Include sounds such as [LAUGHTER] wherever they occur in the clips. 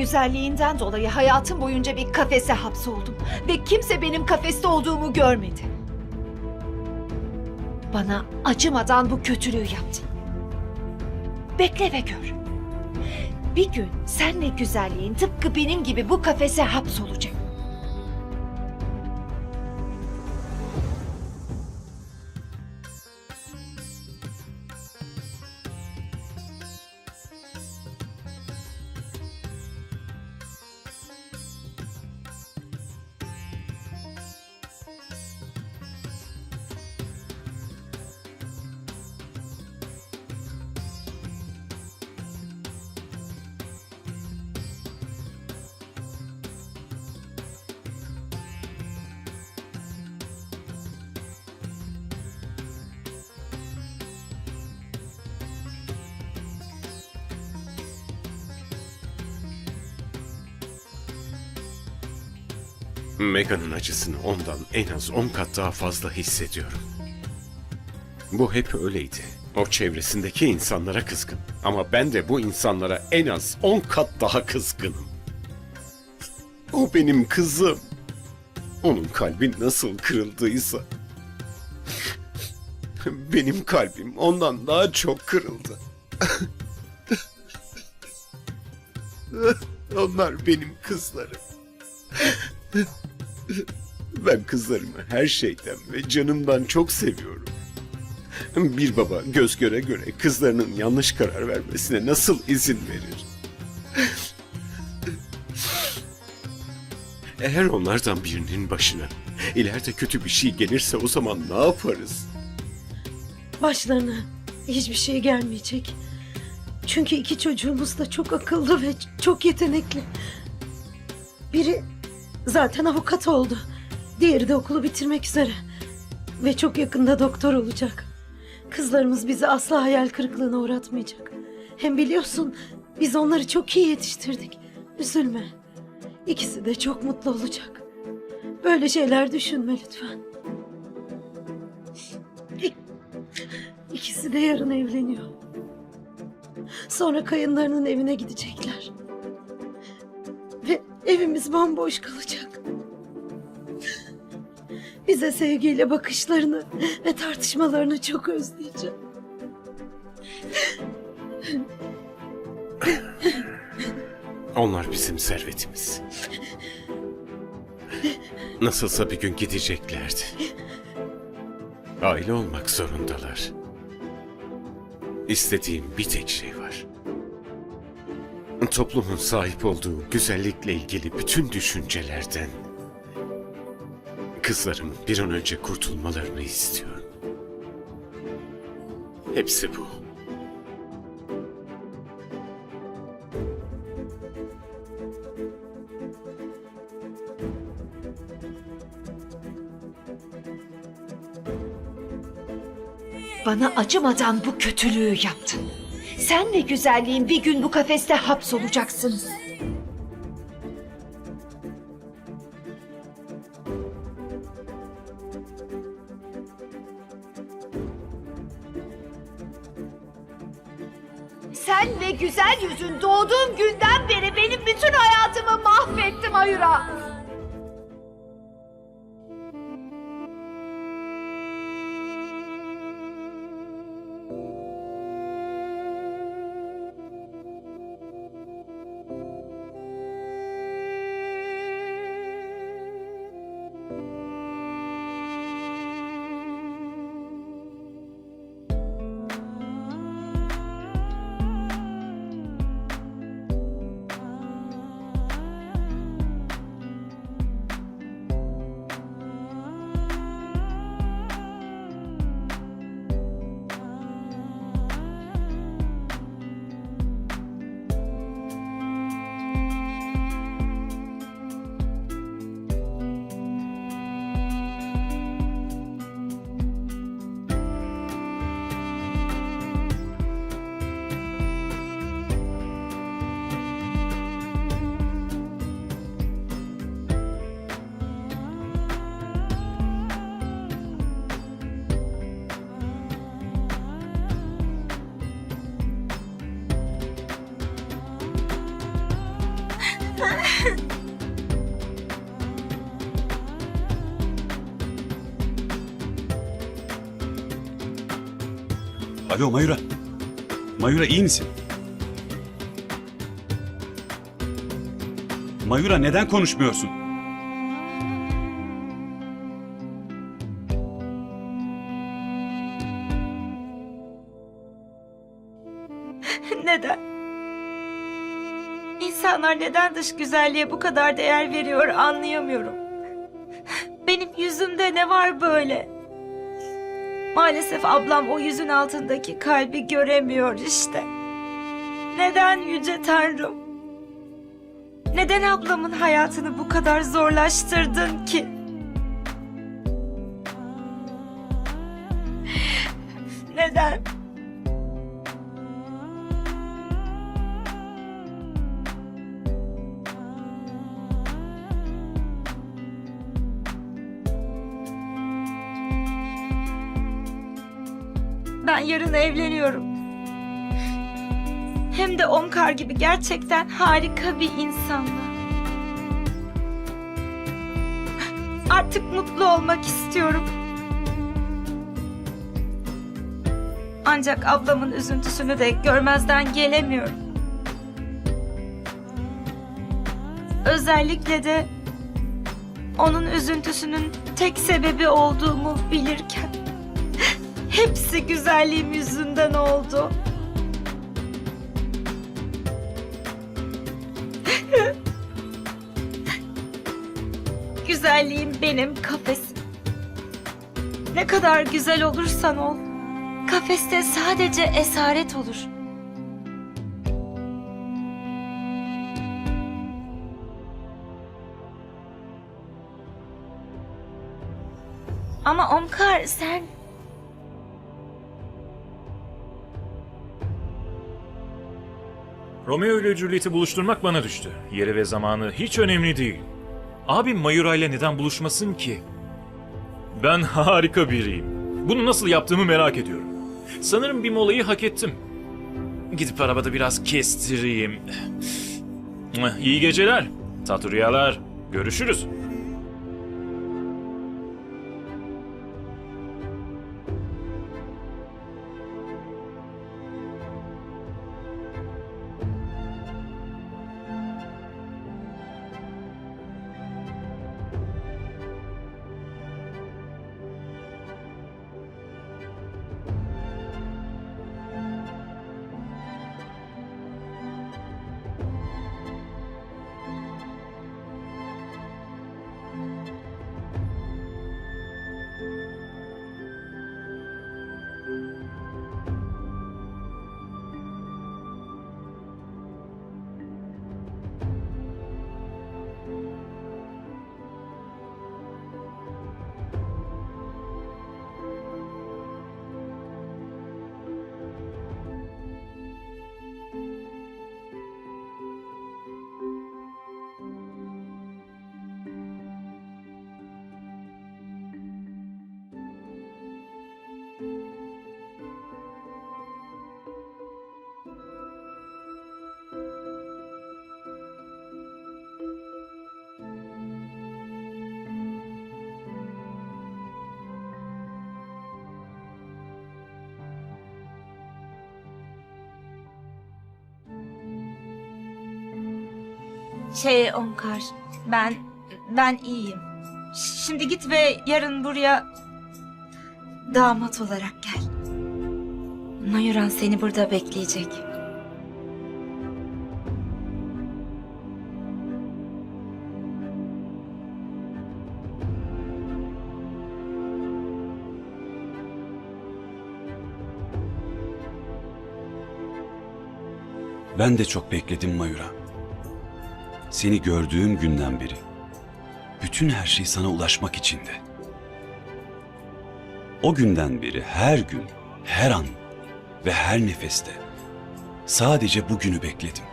güzelliğinden dolayı hayatım boyunca bir kafese hapsoldum. Ve kimse benim kafeste olduğumu görmedi. Bana acımadan bu kötülüğü yaptın. Bekle ve gör. Bir gün senle güzelliğin tıpkı benim gibi bu kafese hapsolacak. Mega'nın acısını ondan en az 10 kat daha fazla hissediyorum. Bu hep öyleydi. O çevresindeki insanlara kızgın. Ama ben de bu insanlara en az 10 kat daha kızgınım. O benim kızım. Onun kalbi nasıl kırıldıysa. Benim kalbim ondan daha çok kırıldı. Onlar benim kızlarım. [LAUGHS] Ben kızlarımı her şeyden ve canımdan çok seviyorum. Bir baba göz göre göre kızlarının yanlış karar vermesine nasıl izin verir? Eğer onlardan birinin başına ileride kötü bir şey gelirse o zaman ne yaparız? Başlarına hiçbir şey gelmeyecek. Çünkü iki çocuğumuz da çok akıllı ve çok yetenekli. Biri zaten avukat oldu. Diğeri de okulu bitirmek üzere. Ve çok yakında doktor olacak. Kızlarımız bizi asla hayal kırıklığına uğratmayacak. Hem biliyorsun biz onları çok iyi yetiştirdik. Üzülme. İkisi de çok mutlu olacak. Böyle şeyler düşünme lütfen. İk- İkisi de yarın evleniyor. Sonra kayınlarının evine gidecekler. Ve evimiz bomboş kalacak. Bize sevgiyle bakışlarını ve tartışmalarını çok özleyeceğim. Onlar bizim servetimiz. Nasılsa bir gün gideceklerdi. Aile olmak zorundalar. İstediğim bir tek şey var. Toplumun sahip olduğu güzellikle ilgili bütün düşüncelerden kızlarımın bir an önce kurtulmalarını istiyorum. Hepsi bu. Bana acımadan bu kötülüğü yaptın. Sen ve güzelliğin bir gün bu kafeste hapsolacaksınız. Güzel yüzün doğduğum günden beri benim bütün hayatımı mahvettim Ayura. Alo Mayura. Mayura iyi misin? Mayura neden konuşmuyorsun? [LAUGHS] Neden? İnsanlar neden dış güzelliğe bu kadar değer veriyor anlayamıyorum. [LAUGHS] Benim yüzümde ne var böyle? Maalesef ablam o yüzün altındaki kalbi göremiyor işte. Neden yüce tanrım? Neden ablamın hayatını bu kadar zorlaştırdın ki? Neden? Ben yarın evleniyorum. Hem de Omkar gibi gerçekten harika bir insanla. Artık mutlu olmak istiyorum. Ancak ablamın üzüntüsünü de görmezden gelemiyorum. Özellikle de onun üzüntüsünün tek sebebi olduğumu bilirken. Hepsi güzelliğim yüzünden oldu. Güzelliğim benim kafesim. Ne kadar güzel olursan ol, kafeste sadece esaret olur. Ama Omkar sen Romeo ile Juliet'i buluşturmak bana düştü. Yeri ve zamanı hiç önemli değil. Abim Mayura ile neden buluşmasın ki? Ben harika biriyim. Bunu nasıl yaptığımı merak ediyorum. Sanırım bir molayı hak ettim. Gidip arabada biraz kestireyim. İyi geceler. Tatlı rüyalar. Görüşürüz. Şey Omkar, ben ben iyiyim. Şimdi git ve yarın buraya damat olarak gel. Mayuran seni burada bekleyecek. Ben de çok bekledim Mayura. Seni gördüğüm günden beri bütün her şey sana ulaşmak içindi. O günden beri her gün, her an ve her nefeste sadece bugünü bekledim.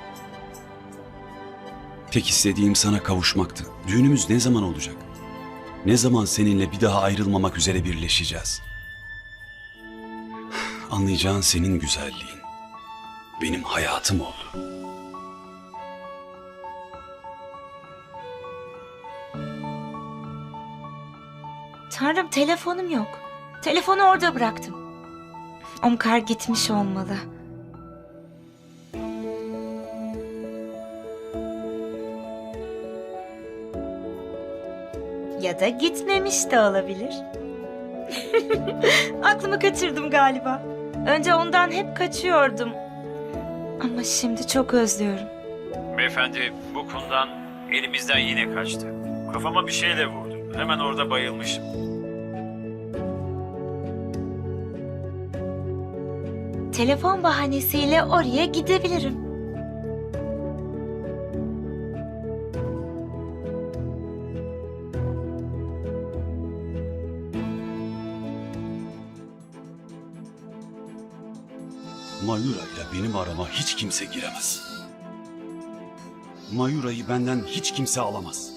Tek istediğim sana kavuşmaktı. Düğünümüz ne zaman olacak? Ne zaman seninle bir daha ayrılmamak üzere birleşeceğiz? [SIGHS] Anlayacağın senin güzelliğin benim hayatım oldu. Tanrım telefonum yok. Telefonu orada bıraktım. Omkar gitmiş olmalı. Ya da gitmemiş de olabilir. [LAUGHS] Aklımı kaçırdım galiba. Önce ondan hep kaçıyordum. Ama şimdi çok özlüyorum. Beyefendi bu kundan elimizden yine kaçtı. Kafama bir şeyle vurdu. Hemen orada bayılmışım. Telefon bahanesiyle oraya gidebilirim. Mayura ile benim arama hiç kimse giremez. Mayura'yı benden hiç kimse alamaz.